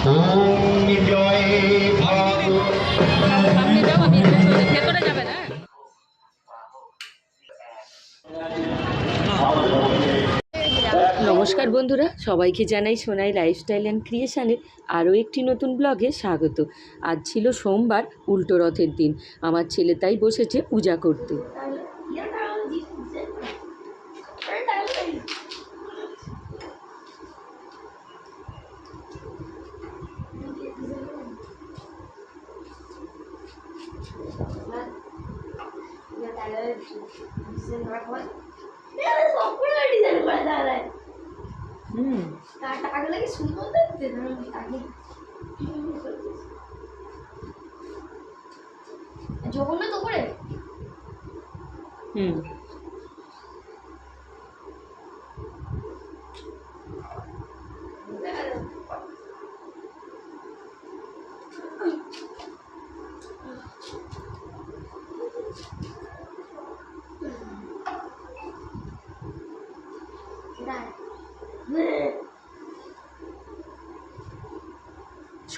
নমস্কার বন্ধুরা, সবাইকে জানাই সোনাই লাইফস্টাইল অ্যান্ড ক্রিয়েশনের আরও একটি নতুন ব্লগে স্বাগত। আজ ছিল সোমবার, উল্টো রথের দিন। আমার ছেলে তাই বসেছে পূজা করতে। হুম। টাকাগুলো কি সুন্দর দেখতে আগে জগন্নাথ করে হুম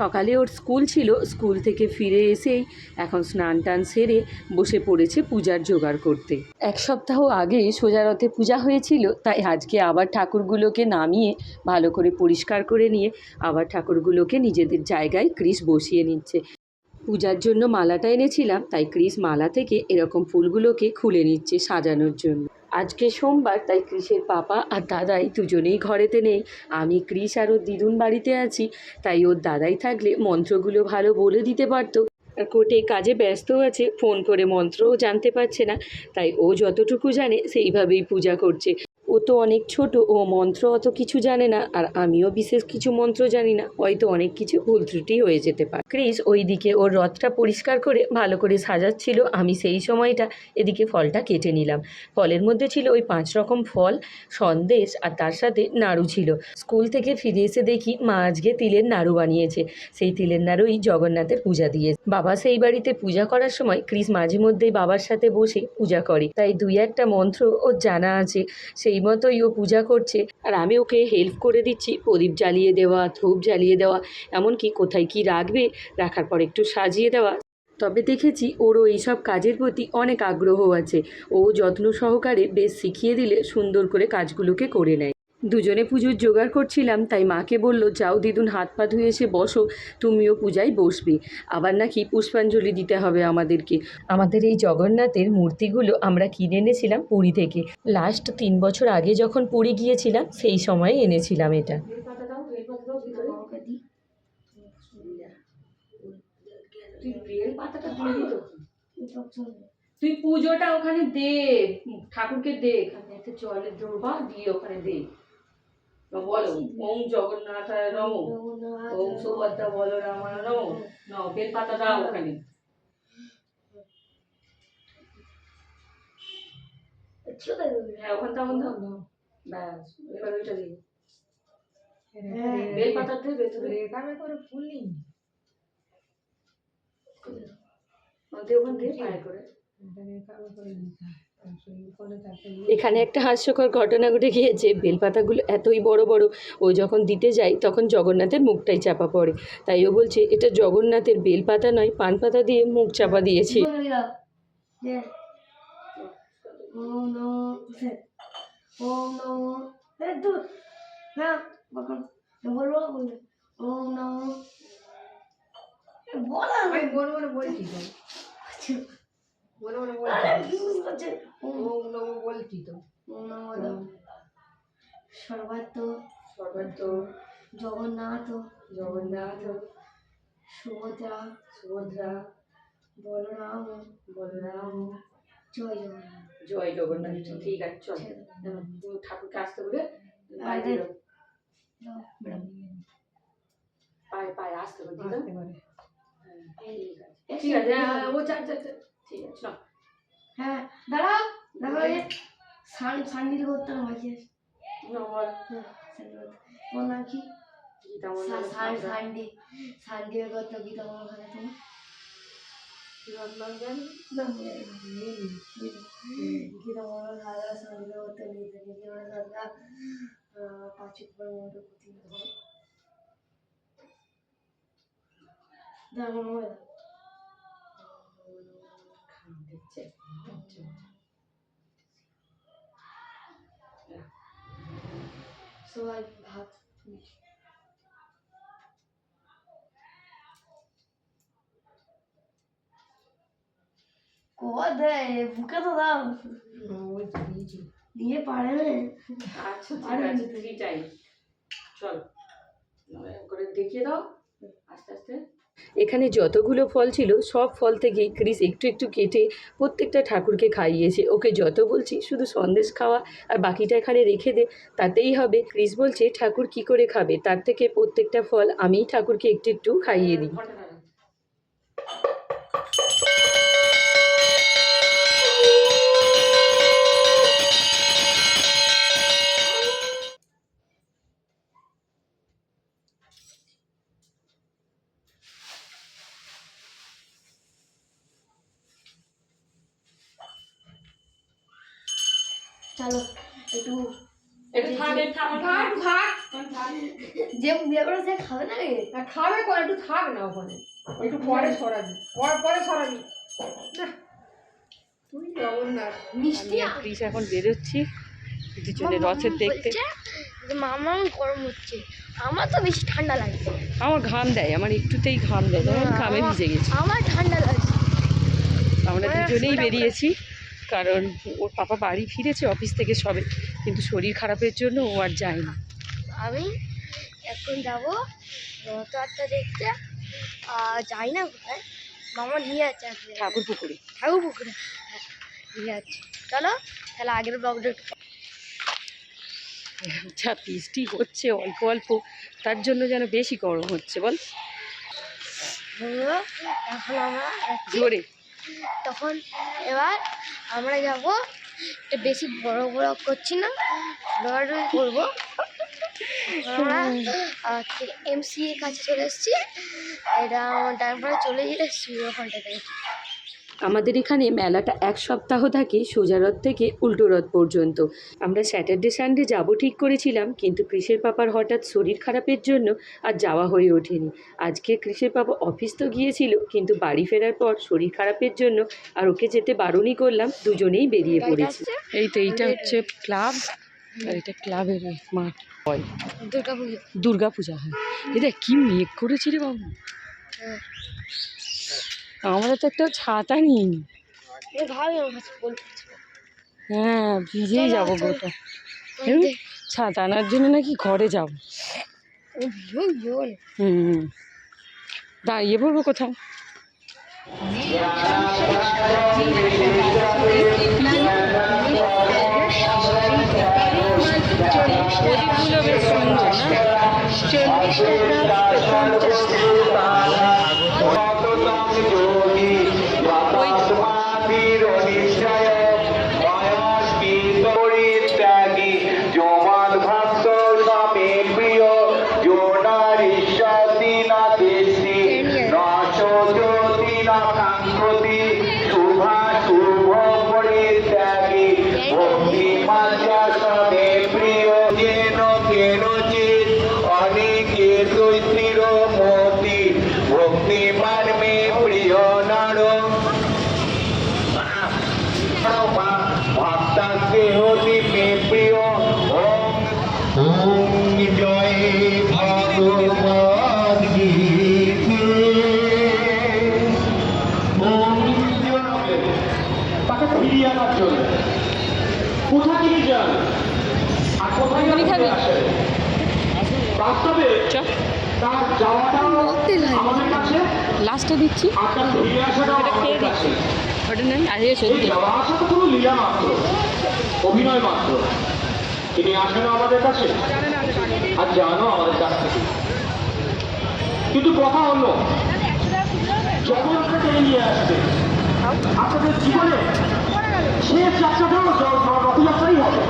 সকালে ওর স্কুল ছিল, স্কুল থেকে ফিরে এসেই এখন স্নান টান সেরে বসে পড়েছে পূজার জোগাড় করতে। এক সপ্তাহ আগে সোজা রথে পূজা হয়েছিল, তাই আজকে আবার ঠাকুরগুলোকে নামিয়ে ভালো করে পরিষ্কার করে নিয়ে আবার ঠাকুরগুলোকে নিজেদের জায়গায় ক্রিস বসিয়ে নিচ্ছে। পূজার জন্য মালাটা এনেছিলাম, তাই ক্রিস মালা থেকে এরকম ফুলগুলোকে খুলে নিচ্ছে সাজানোর জন্য। আজকে সোমবার, তাই ক্রিসের পাপা আর দাদাই দুজনেই ঘরেতে নেই। আমি ক্রিস আর ওর দিদুন বাড়িতে আছি, তাই ওর দাদাই থাকলে মন্ত্রগুলো ভালো বলে দিতে পারতো। কোর্টে কাজে ব্যস্ত আছে, ফোন করে মন্ত্রও জানতে পারছে না, তাই ও যতটুকু জানে সেইভাবেই পূজা করছে। ও তো অনেক ছোট, ও মন্ত্র অত কিছু জানে না, আর আমিও বিশেষ কিছু মন্ত্র জানি না, হয়তো অনেক কিছু ভুল ত্রুটি হয়ে যেতে পারে। ক্রিস ওইদিকে ওর রথটা পরিষ্কার করে ভালো করে সাজাচ্ছিল, আমি সেই সময়টা এদিকে ফলটা কেটে নিলাম। ফলের মধ্যে ছিল ওই পাঁচ রকম ফল, সন্দেশ আর তার সাথে নাড়ু ছিল। স্কুল থেকে ফিরে এসে দেখি মা আজকে তিলের নাড়ু বানিয়েছে, সেই তিলের নাড়ুই জগন্নাথের পূজা দিয়ে বাবা সেই বাড়িতে পূজা করার সময় ক্রিস মাঝে মধ্যেই বাবার সাথে বসে পূজা করে, তাই দুই একটা মন্ত্র ওর জানা আছে, সেই মতোই ও পূজা করছে আর আমি ওকে হেল্প করে দিচ্ছি, প্রদীপ জ্বালিয়ে দেওয়া, ধূপ জ্বালিয়ে দেওয়া, এমনকি কোথায় কি রাখবে রাখার পর একটু সাজিয়ে দেওয়া। তবে দেখেছি ওরও এইসব কাজের প্রতি অনেক আগ্রহ আছে। ও যত্ন সহকারে বেশ শিখিয়ে দিলে সুন্দর করে কাজগুলোকে করে নেয়। দুজনে পুজোর জোগাড় করছিলাম তাই মাকে বলল যাও দিদুন হাত পা ধুয়ে এসে বসো তুমিও পূজায় বসবে। আবার নাকি পুষ্পাঞ্জলি দিতে হবে আমাদেরকে। আমাদের এই জগন্নাথের মূর্তিগুলো আমরা কিনে এনেছিলাম পুরী থেকে। লাস্ট তিন বছর আগে যখন পুরী গিয়েছিলাম সেই সময় এনেছিলাম এটা। তুই পুজোটা ওখানে দে ঠাকুরকে দে। জলের দ্রবা দিয়ে ওখানে দে। বলো ওম জগন্নাথায় নম। ওম সুভদ্রা বলো রামায় নম ন দাও ওখানে। হ্যাঁ ওখান তখন দাও ব্যাস এবার ওইটা দিই ভেতরে দে ওখান দিয়ে পায়ে করে। এখানে একটা হাস্যকর ঘটনা ঘটে গিয়েছে। বেলপাতাগুলো এতই বড় বড় ও যখন দিতে যায় তখন জগন্নাথের মুখটাই চাপা পড়ে। তাই ও বলছে এটা জগন্নাথের বেলপাতা নয় পান পাতা দিয়ে মুখ চাপা দিয়েছি। বলব বলছি। মনে মনে বলছি। ওম ওম নমো বলছি তো। ওম নমো সর্বাত্ম সর্বত্র। জগন্নাথ। জগন্নাথ। সুভদ্রা। সুভদ্রা। বলরাম। বলরাম। জয় জগন্নাথ। জয় জগন্নাথ। ঠিক আছে চল। ঠাকুরকে আসতে বলে পায়ে পায়ে আসতে বলে ঠিক আছে। হ্যাঁ, ও চা চা চা ঠিক আছে। হ্যাঁ দাঁড়াও। দাঁড়াও এই সান সান্ডিল করতে হবে নমর ওর নাম কি? সান্ডি সান্ডি করতে গীতা মনে হয় তোমার গীতা মনে হয় সান্ডি করতে গীতা গীতা মনে দাঁড়া সবাই ভাত কয় দেয় বুকে তো দাও। ওই দিয়েছি নিয়ে পারে। না আচ্ছা ঠিক আছে ফ্রি টাইম। চল করে দেখিয়ে দাও। আস্তে আস্তে। এখানে যতগুলো ফল ছিল, সব ফল থেকে ক্রিস একটু একটু কেটে প্রত্যেকটা ঠাকুরকে খাইয়েছে। ওকে যত বলছি, শুধু সন্দেশ খাওয়া আর বাকিটা এখানে রেখে দে, তাতেই হবে। ক্রিস বলছে, ঠাকুর কি করে খাবে? তার থেকে প্রত্যেকটা ফল আমি ঠাকুরকে একটু একটু খাইয়ে দিই। চলো একটু একটু থাক একটু থাক থাক থাক। যে বিয়ে করে সে খাবে না না খাবে করে একটু থাক না ওখানে। একটু পরে সরাবি। পরে পরে সরাবি। না। তুই জগন্নাথ মিষ্টি আমি আর ক্রিস এখন বেরোচ্ছি। দুজনে রথের দেখতে। মামা গরম হচ্ছে। আমার তো বেশি ঠান্ডা লাগছে আমার ঘাম দেয় আমার একটুতেই ঘাম দেয়। ঘামে ভিজে গেছি। আমার ঠান্ডা লাগছে আমরা আমার দুজনেই বেরিয়েছি। কারণ ওর পাপা বাড়ি ফিরেছে অফিস থেকে সবে কিন্তু শরীর খারাপের জন্য ও আর যায় না। আমি এখন যাব রথযাত্রা দেখতে। আর যাই না কোথায়? মামা নিয়ে আছে ঠাকুর পুকুরে। ঠাকুর পুকুরে? হ্যাঁ, নিয়ে যাচ্ছে। চলো তাহলে আগের ব্লগটা যা বৃষ্টি হচ্ছে অল্প অল্প তার জন্য যেন বেশি গরম হচ্ছে বল। হলো। এখন আমরা জোরে। তখন এবার আমরা যাব একটু বেশি বড় বড় করছি না দৌড়াদৌড়ি করব। আমরা এমসি এর কাছে চলে এসেছি, এটা আমার ড্রাইভারে চলে এসেছি ওখানটা থেকে আমাদের এখানে মেলাটা এক সপ্তাহ থাকে সোজা রথ থেকে উল্টো রথ পর্যন্ত। আমরা স্যাটারডে সানডে যাব ঠিক করেছিলাম কিন্তু কৃষের পাপার হঠাৎ শরীর খারাপের জন্য আর যাওয়া হয়ে ওঠেনি। আজকে কৃষের পাপা অফিস তো গিয়েছিল কিন্তু বাড়ি ফেরার পর শরীর খারাপের জন্য আর ওকে যেতে বারণই করলাম দুজনেই বেরিয়ে পড়েছি। এই তো এইটা হচ্ছে ক্লাব আর এটা ক্লাবের মাঠ হয় দুর্গা পুজো পূজা হয় এটা কি মেঘ করেছি রে বাবু। হ্যাঁ। আমরা তো একটা ছাতা নিইনি হ্যাঁ ভিজেই যাব। গোটা ছাতা আনার জন্য নাকি ঘরে যাব হুম দাঁড়িয়ে পড়ব কোথাও প্রদীপগুলো বেশ সুন্দর না দৈত্রীর মতি ভক্তি মানমে প্রিয় নর ভক্তাকে হতি প্রিয় ওম জয় ভগবদ গীতে তাকে ফিরিয়ে আনার জন্য কোথা থেকে যান? আর কোথায় আসে বাস্তবে তার যাওয়াটা আমাদের কাছে লাস্টে দিচ্ছি। আর তার ফিরে আসাটাও এটা খেয়ে আমাদের ওটা নেই আরে এই যাওয়া আসা তো কোনো লীলা মাত্র অভিনয় মাত্র। তিনি আসেন আমাদের কাছে। আর জানো আমাদের কাছ থেকে। কিন্তু কথা হলো যখন আপনাকে এগিয়ে আসবে আপনাদের জীবনে শেষ যাত্রাটাও রথযাত্রাই হবে।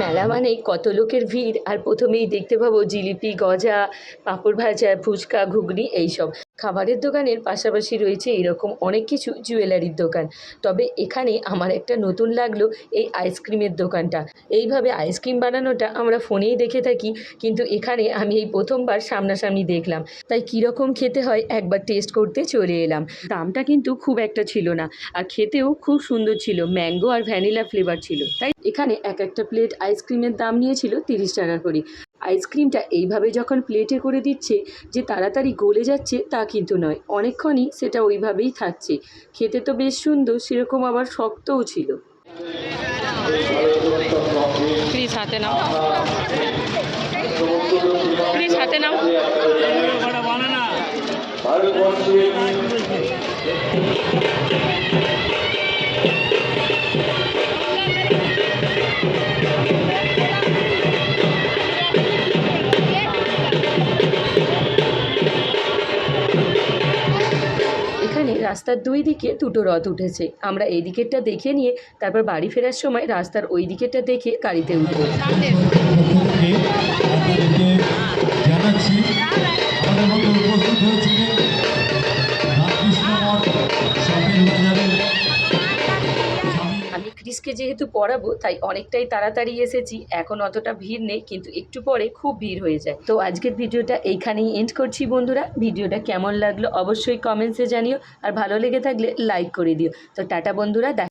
মেলা মানে কত লোকের ভিড়, আর প্রথমেই দেখতে পাবো জিলিপি, গজা, পাঁপড় ভাজা, ফুচকা, ঘুগনি, এইসব। খাবারের দোকানের পাশাপাশি রয়েছে এরকম অনেক কিছু জুয়েলারির দোকান। তবে এখানে আমার একটা নতুন লাগল এই আইসক্রিমের দোকানটা। এইভাবে আইসক্রিম বানানোটা আমরা ফোনেই দেখে থাকি, কিন্তু এখানে আমি এই প্রথমবার সামনাসামনি দেখলাম। তাই কীরকম খেতে হয় একবার টেস্ট করতে চলে এলাম। দামটা কিন্তু খুব একটা ছিল না, আর খেতেও খুব সুন্দর ছিল, ম্যাঙ্গো আর ভ্যানিলা ফ্লেভার ছিল। তাই এখানে এক একটা প্লেট আইসক্রিমের দাম নিয়েছিল তিরিশ টাকা করে। আইসক্রিমটা এইভাবে যখন প্লেটে করে দিচ্ছে যে তাড়াতাড়ি গলে যাচ্ছে তা কিন্তু নয়। অনেকক্ষণই সেটা ওইভাবেই থাকছে। খেতে তো বেশ সুন্দর সেরকম আবার শক্তও ছিল। প্লিজ হাতে নাও। প্লিজ হাতে নাও। রাস্তার দুই দিকে দুটো রথ উঠেছে। আমরা এই দিকেরটা দেখে নিয়ে তারপর বাড়ি ফেরার সময় রাস্তার ওই দিকেরটা দেখে গাড়িতে উঠবো। জানাচ্ছি ক্রিসকে যেহেতু পড়াবো, তাই অনেকটাই তাড়াতাড়ি এসেছি। এখন অতটা ভিড় নেই, কিন্তু একটু পরে খুব ভিড় হয়ে যায়। তো আজকের ভিডিওটা এইখানেই এন্ড করছি বন্ধুরা। ভিডিওটা কেমন লাগল অবশ্যই কমেন্টসে জানিও, আর ভালো লেগে থাকলে লাইক করে দিও। তো টাটা বন্ধুরা